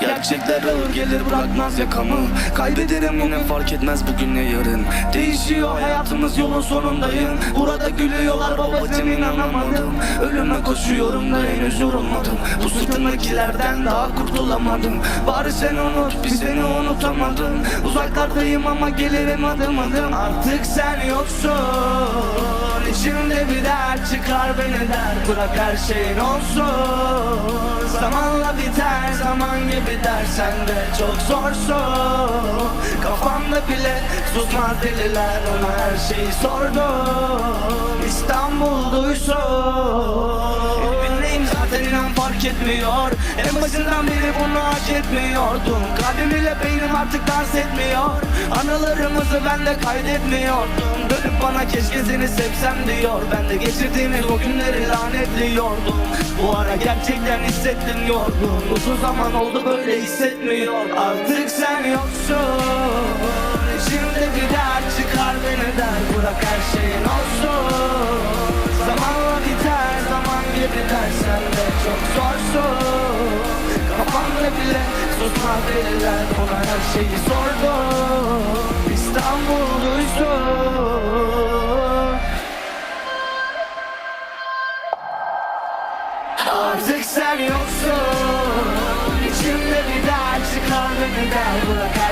Gerçekler ağır gelir bırakmaz yakamı. Kaybederim yine fark etmez bugün ne yarın. Değişiyor hayatımız yolun sonundayım. Burada gülüyorlar babacım inanamadım. Ölüme koşuyorum da henüz yorulmadım. Bu sırtımdakilerden daha kurtulamadım. Bari sen unut biz seni unutamadım. Uzaklardayım ama gelirim adım adım. Artık sen yoksun. İçimde bir dert çıkar beni der. Bırak her şeyin olsun biter zaman gibi dersen de çok zorsun Kafamda bile susmaz deliler ona her şeyi sordum. İstanbul duysun Evindeyim zaten inan fark etmiyor. En başından beri bunu hak etmiyordum. Kalbim ile beynim artık dans etmiyor. Anılarımızı ben de kaydetmiyordum. Dönüp bana keşke seni sevsem diyor. Ben de geçirdiğimiz o günleri lanetliyordum Bu ara gerçekten hissettim yorgun. Uzun zaman oldu böyle hissetmiyor. Artık sen yoksun. İçimde bir dert çıkar beni der Bırak her şeyin olsun. Zamanla biter zaman gibi dersen de çok zorsun. Kafamda bile susmaz deliler Ona her şeyi sordum Artık sen yoksun. İçimde bir dert çıkar beni der Bırak